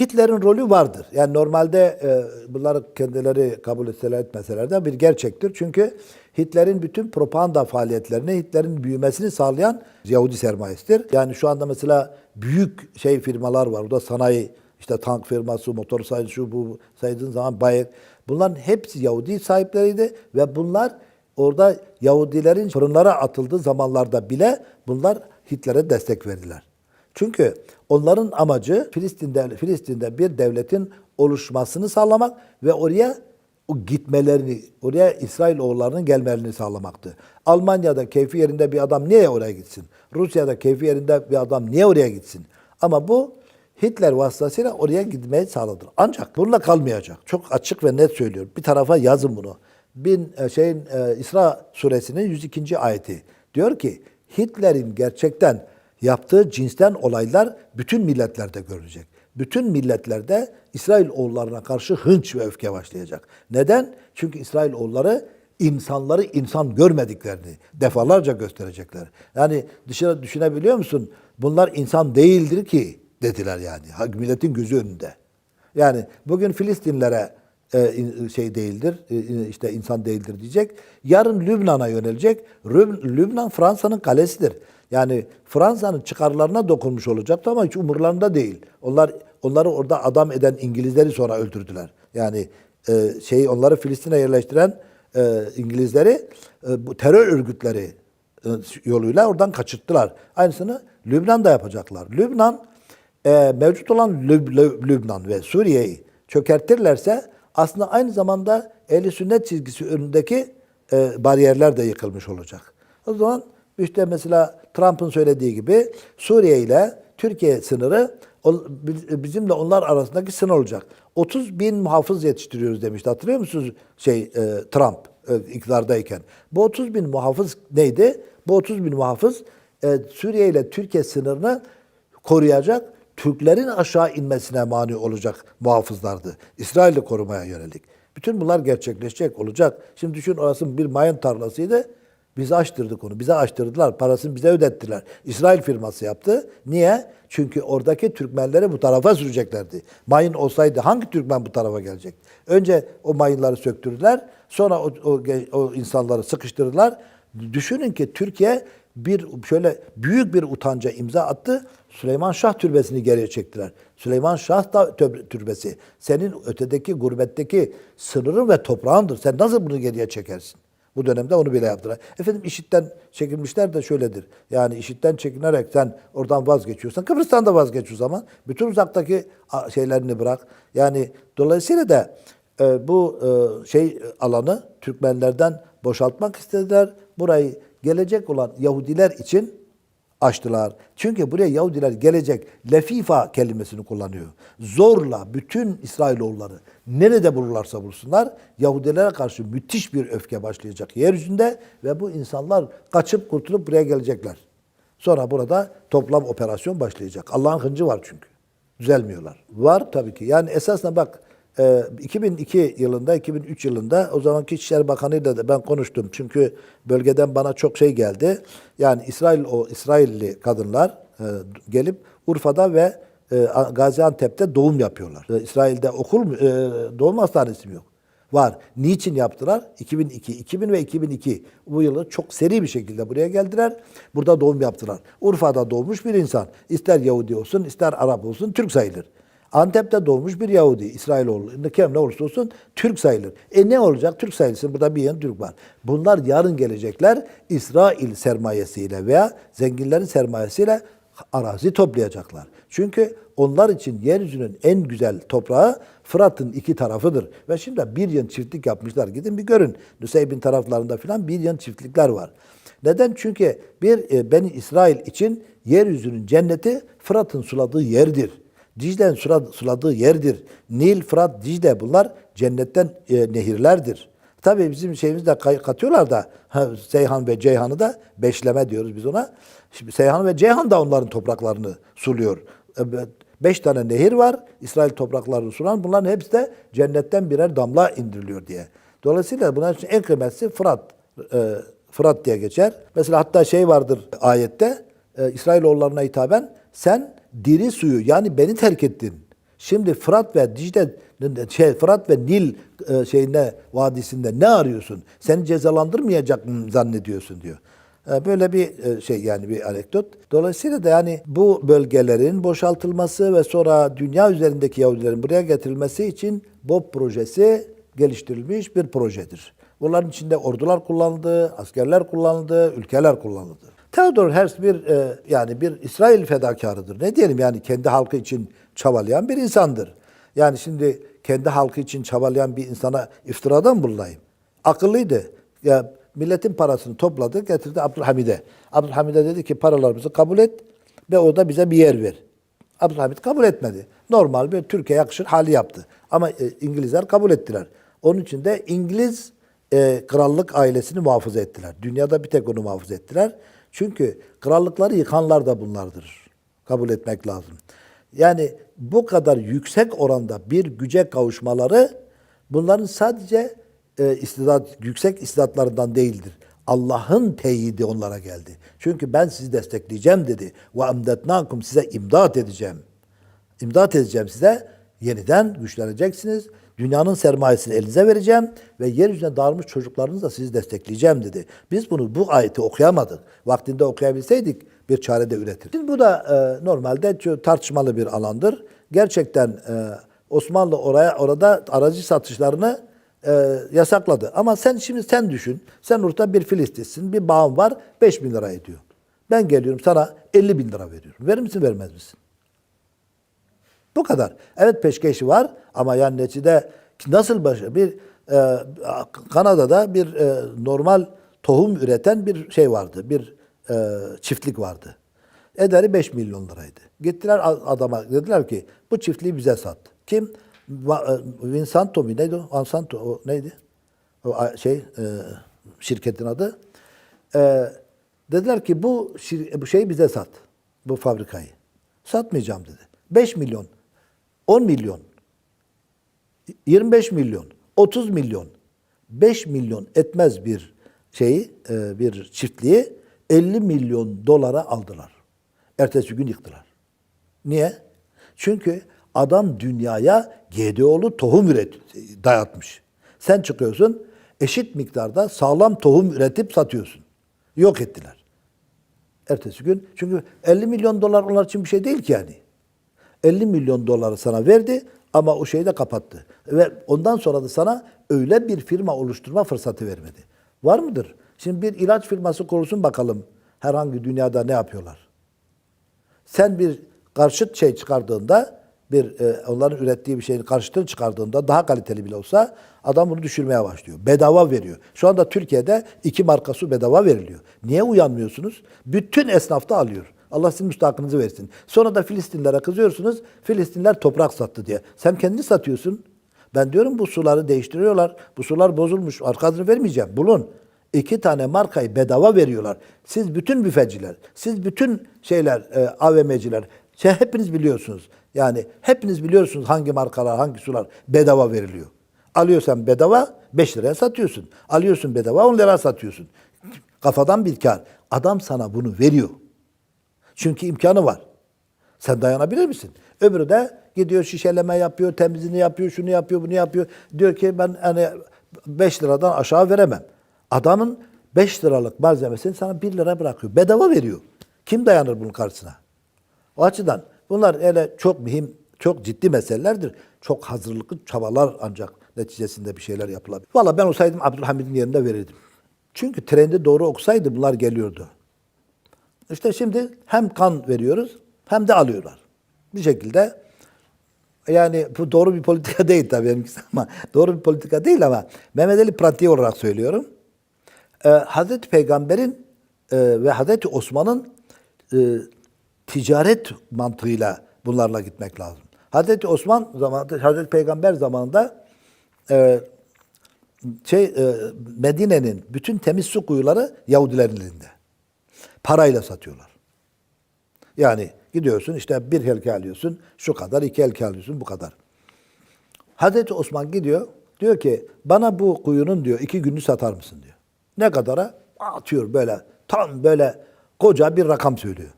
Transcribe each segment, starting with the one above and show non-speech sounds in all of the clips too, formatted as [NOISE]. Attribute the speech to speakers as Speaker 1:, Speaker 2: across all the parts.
Speaker 1: Hitler'in rolü vardır. Yani normalde e, bunları kendileri kabul etseler etmeseler de bir gerçektir. Çünkü Hitler'in bütün propaganda faaliyetlerini, Hitler'in büyümesini sağlayan Yahudi sermayesidir. Yani şu anda mesela büyük şey firmalar var. Orada sanayi, işte tank firması, motor sanayi, şu bu saydığın zaman Bayer. Bunların hepsi Yahudi sahipleriydi ve bunlar orada Yahudilerin fırınlara atıldığı zamanlarda bile bunlar Hitler'e destek verdiler. Çünkü onların amacı Filistin'de Filistin'de bir devletin oluşmasını sağlamak ve oraya gitmelerini, oraya İsrail oğullarının gelmelerini sağlamaktı. Almanya'da keyfi yerinde bir adam niye oraya gitsin? Rusya'da keyfi yerinde bir adam niye oraya gitsin? Ama bu Hitler vasıtasıyla oraya gitmeyi sağladı. Ancak bununla kalmayacak. Çok açık ve net söylüyorum. Bir tarafa yazın bunu. Bin e, şeyin e, İsra suresinin 102. ayeti diyor ki Hitler'in gerçekten yaptığı cinsten olaylar bütün milletlerde görülecek. Bütün milletlerde İsrail oğullarına karşı hınç ve öfke başlayacak. Neden? Çünkü İsrail oğulları insanları insan görmediklerini defalarca gösterecekler. Yani dışarı düşünebiliyor musun? Bunlar insan değildir ki dediler yani. Milletin gözü önünde. Yani bugün Filistinlere in- şey değildir, e, işte insan değildir diyecek. Yarın Lübnan'a yönelecek. Lübnan Fransa'nın kalesidir. Yani Fransa'nın çıkarlarına dokunmuş olacaktı ama hiç umurlarında değil. Onlar onları orada adam eden İngilizleri sonra öldürdüler. Yani e, şeyi onları Filistin'e yerleştiren e, İngilizleri e, bu terör örgütleri e, yoluyla oradan kaçırttılar. Aynısını Lübnan'da yapacaklar. Lübnan e, mevcut olan Lüb- Lüb- Lübnan ve Suriye'yi çökertirlerse aslında aynı zamanda ehli sünnet çizgisi önündeki e, bariyerler de yıkılmış olacak. O zaman işte mesela Trump'ın söylediği gibi Suriye ile Türkiye sınırı bizimle onlar arasındaki sınır olacak. 30 bin muhafız yetiştiriyoruz demişti. Hatırlıyor musunuz şey e, Trump e, iktidardayken? Bu 30 bin muhafız neydi? Bu 30 bin muhafız e, Suriye ile Türkiye sınırını koruyacak, Türklerin aşağı inmesine mani olacak muhafızlardı. İsrail'i korumaya yönelik. Bütün bunlar gerçekleşecek olacak. Şimdi düşün orası bir mayın tarlasıydı. Biz açtırdık onu. Bize açtırdılar. Parasını bize ödettiler. İsrail firması yaptı. Niye? Çünkü oradaki Türkmenleri bu tarafa süreceklerdi. Mayın olsaydı hangi Türkmen bu tarafa gelecek? Önce o mayınları söktürdüler. Sonra o, o, o insanları sıkıştırdılar. Düşünün ki Türkiye bir şöyle büyük bir utanca imza attı. Süleyman Şah türbesini geriye çektiler. Süleyman Şah da türbesi. Senin ötedeki gurbetteki sınırın ve toprağındır. Sen nasıl bunu geriye çekersin? Bu dönemde onu bile yaptılar. Efendim işitten çekilmişler de şöyledir. Yani işitten çekinerek sen oradan vazgeçiyorsan Kıbrıs'tan da vazgeç o zaman. Bütün uzaktaki şeylerini bırak. Yani dolayısıyla da e, bu e, şey alanı Türkmenlerden boşaltmak istediler. Burayı gelecek olan Yahudiler için açtılar. Çünkü buraya Yahudiler gelecek lefifa kelimesini kullanıyor. Zorla bütün İsrailoğulları nerede bulurlarsa bulsunlar Yahudilere karşı müthiş bir öfke başlayacak yeryüzünde ve bu insanlar kaçıp kurtulup buraya gelecekler. Sonra burada toplam operasyon başlayacak. Allah'ın hıncı var çünkü. Düzelmiyorlar. Var tabii ki. Yani esasında bak e, 2002 yılında, 2003 yılında o zamanki İçişleri Bakanı'yla da ben konuştum. Çünkü bölgeden bana çok şey geldi. Yani İsrail o İsrailli kadınlar e, gelip Urfa'da ve e, Gaziantep'te doğum yapıyorlar. E, İsrail'de okul mu- doğum hastanesi mi yok? Var. Niçin yaptılar? 2002, 2000 ve 2002 bu yılı çok seri bir şekilde buraya geldiler. Burada doğum yaptılar. Urfa'da doğmuş bir insan. ister Yahudi olsun, ister Arap olsun Türk sayılır. Antep'te doğmuş bir Yahudi, İsrailoğlu, kim ne olursa olsun Türk sayılır. E ne olacak? Türk sayılsın. Burada bir yan Türk var. Bunlar yarın gelecekler İsrail sermayesiyle veya zenginlerin sermayesiyle arazi toplayacaklar. Çünkü onlar için yeryüzünün en güzel toprağı Fırat'ın iki tarafıdır. Ve şimdi bir yıl çiftlik yapmışlar. Gidin bir görün. Nüseybin taraflarında falan bir yıl çiftlikler var. Neden? Çünkü bir e, Beni İsrail için yeryüzünün cenneti Fırat'ın suladığı yerdir. Dicle'nin sula- suladığı yerdir. Nil, Fırat, Dicle bunlar cennetten e, nehirlerdir. Tabii bizim şeyimizde katıyorlar da ha, Seyhan ve Ceyhan'ı da beşleme diyoruz biz ona. Şimdi Seyhan ve Ceyhan da onların topraklarını suluyor. E, be- Beş tane nehir var İsrail topraklarını sulan. Bunların hepsi de cennetten birer damla indiriliyor diye. Dolayısıyla bunların için en kıymetlisi Fırat. e, Fırat diye geçer. Mesela hatta şey vardır ayette e, İsrailoğullarına hitaben sen diri suyu yani beni terk ettin. Şimdi Fırat ve Dicle şey Fırat ve Nil e, şeyinde vadisinde ne arıyorsun? Seni cezalandırmayacak mı zannediyorsun diyor. E, Böyle bir e, şey yani bir anekdot. Dolayısıyla da yani bu bölgelerin boşaltılması ve sonra dünya üzerindeki Yahudilerin buraya getirilmesi için BOP projesi geliştirilmiş bir projedir. Bunların içinde ordular kullanıldı, askerler kullanıldı, ülkeler kullanıldı. Theodor Herzl bir e, yani bir İsrail fedakarıdır. Ne diyelim yani kendi halkı için çabalayan bir insandır. Yani şimdi kendi halkı için çabalayan bir insana iftirada mı bulunayım? Akıllıydı. Ya milletin parasını topladı, getirdi Abdülhamid'e. Abdülhamid'e dedi ki paralarımızı kabul et ve o da bize bir yer ver. Abdülhamid kabul etmedi. Normal bir Türkiye yakışır hali yaptı. Ama e, İngilizler kabul ettiler. Onun için de İngiliz e, krallık ailesini muhafaza ettiler. Dünyada bir tek onu muhafaza ettiler. Çünkü krallıkları yıkanlar da bunlardır. Kabul etmek lazım. Yani bu kadar yüksek oranda bir güce kavuşmaları bunların sadece e, istidat, yüksek istidatlarından değildir. Allah'ın teyidi onlara geldi. Çünkü ben sizi destekleyeceğim dedi. Ve emdetnakum size imdat edeceğim. İmdat edeceğim size. Yeniden güçleneceksiniz. Dünyanın sermayesini elinize vereceğim ve yeryüzüne dağılmış çocuklarınızla sizi destekleyeceğim dedi. Biz bunu bu ayeti okuyamadık. Vaktinde okuyabilseydik bir çare de üretirdik. Şimdi bu da e, normalde tartışmalı bir alandır. Gerçekten e, Osmanlı oraya orada aracı satışlarını e, yasakladı. Ama sen şimdi sen düşün. Sen orada bir Filistinsin, bir bağın var 5 bin lira ediyor. Ben geliyorum sana 50 bin lira veriyorum. Verir misin vermez misin? Bu kadar. Evet peşkeşi var ama yani neticede nasıl başı bir e, Kanada'da bir e, normal tohum üreten bir şey vardı. Bir e, çiftlik vardı. Ederi 5 milyon liraydı. Gittiler adama dediler ki bu çiftliği bize sat. Kim? E, Vinsanto mu neydi o? O neydi? O şey e, şirketin adı. E, dediler ki bu bu şeyi bize sat. Bu fabrikayı. Satmayacağım dedi. 5 milyon, 10 milyon, 25 milyon, 30 milyon, 5 milyon etmez bir şeyi, e, bir çiftliği 50 milyon dolara aldılar. Ertesi gün yıktılar. Niye? Çünkü adam dünyaya GDO'lu tohum üret dayatmış. Sen çıkıyorsun eşit miktarda sağlam tohum üretip satıyorsun. Yok ettiler. Ertesi gün çünkü 50 milyon dolar onlar için bir şey değil ki yani. 50 milyon doları sana verdi ama o şeyi de kapattı. Ve ondan sonra da sana öyle bir firma oluşturma fırsatı vermedi. Var mıdır? Şimdi bir ilaç firması kurulsun bakalım herhangi dünyada ne yapıyorlar. Sen bir karşıt şey çıkardığında, bir e, onların ürettiği bir şeyin karşıtını çıkardığında daha kaliteli bile olsa adam bunu düşürmeye başlıyor. Bedava veriyor. Şu anda Türkiye'de iki marka su bedava veriliyor. Niye uyanmıyorsunuz? Bütün esnafta alıyor. Allah sizin müstahakınızı versin. Sonra da Filistinlere kızıyorsunuz. Filistinler toprak sattı diye. Sen kendini satıyorsun. Ben diyorum bu suları değiştiriyorlar. Bu sular bozulmuş. Arkasını vermeyeceğim. Bulun. İki tane markayı bedava veriyorlar. Siz bütün büfeciler, siz bütün şeyler, e, AVM'ciler, şey, hepiniz biliyorsunuz. Yani hepiniz biliyorsunuz hangi markalar, hangi sular bedava veriliyor. Alıyorsan bedava 5 liraya satıyorsun. Alıyorsun bedava 10 liraya satıyorsun. Kafadan bir kar. Adam sana bunu veriyor. Çünkü imkanı var. Sen dayanabilir misin? Öbürü de gidiyor şişeleme yapıyor, temizliğini yapıyor, şunu yapıyor, bunu yapıyor. Diyor ki ben hani 5 liradan aşağı veremem. Adamın 5 liralık malzemesini sana 1 lira bırakıyor. Bedava veriyor. Kim dayanır bunun karşısına? O açıdan bunlar öyle çok mühim, çok ciddi meselelerdir. Çok hazırlıklı çabalar ancak neticesinde bir şeyler yapılabilir. Valla ben olsaydım Abdülhamid'in yerinde verirdim. Çünkü trendi doğru okusaydı bunlar geliyordu. İşte şimdi hem kan veriyoruz hem de alıyorlar. Bir şekilde yani bu doğru bir politika [LAUGHS] değil tabii benimkisi ama doğru bir politika değil ama Mehmet Ali pratiği olarak söylüyorum. Ee, Hazreti Peygamber'in e, ve Hazreti Osman'ın e, ticaret mantığıyla bunlarla gitmek lazım. Hazreti Osman zamanında, Hazreti Peygamber zamanında e, şey e, Medine'nin bütün temiz su kuyuları Yahudilerin elinde. Parayla satıyorlar. Yani gidiyorsun işte bir helke alıyorsun, şu kadar, iki helke alıyorsun, bu kadar. Hazreti Osman gidiyor, diyor ki bana bu kuyunun diyor iki gününü satar mısın diyor. Ne kadara? Atıyor böyle, tam böyle koca bir rakam söylüyor.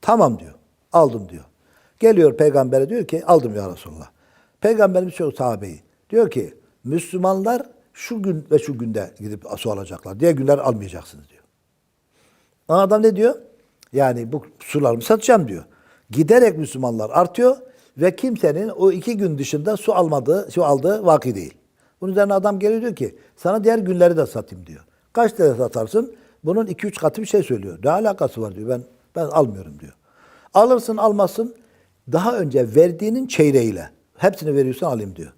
Speaker 1: Tamam diyor, aldım diyor. Geliyor peygambere diyor ki aldım ya Resulallah. Peygamberimiz çok sahabeyi. Diyor ki Müslümanlar şu gün ve şu günde gidip su alacaklar. Diğer günler almayacaksınız diyor. Ama adam ne diyor? Yani bu sularımı satacağım diyor. Giderek Müslümanlar artıyor ve kimsenin o iki gün dışında su almadığı, su aldığı vaki değil. Bunun üzerine adam geliyor diyor ki sana diğer günleri de satayım diyor. Kaç TL satarsın? Bunun iki üç katı bir şey söylüyor. Ne alakası var diyor. Ben ben almıyorum diyor. Alırsın almazsın daha önce verdiğinin çeyreğiyle. Hepsini veriyorsan alayım diyor.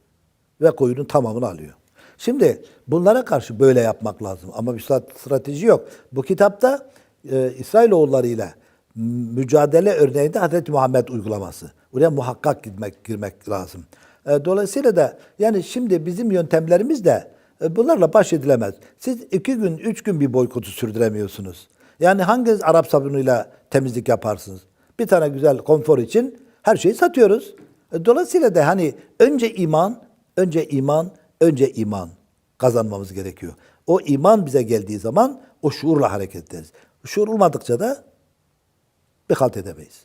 Speaker 1: Ve koyunun tamamını alıyor. Şimdi bunlara karşı böyle yapmak lazım. Ama bir strat- strateji yok. Bu kitapta e, İsrailoğulları ile mücadele örneğinde Hazreti Muhammed uygulaması. Oraya muhakkak gitmek, girmek lazım. E, dolayısıyla da yani şimdi bizim yöntemlerimiz de e, bunlarla baş edilemez. Siz iki gün, üç gün bir boykotu sürdüremiyorsunuz. Yani hangi Arap sabunuyla temizlik yaparsınız? Bir tane güzel konfor için her şeyi satıyoruz. E, Dolayısıyla da hani önce iman, önce iman, önce iman kazanmamız gerekiyor. O iman bize geldiği zaman o şuurla hareket ederiz. Şuur olmadıkça da bir edemeyiz.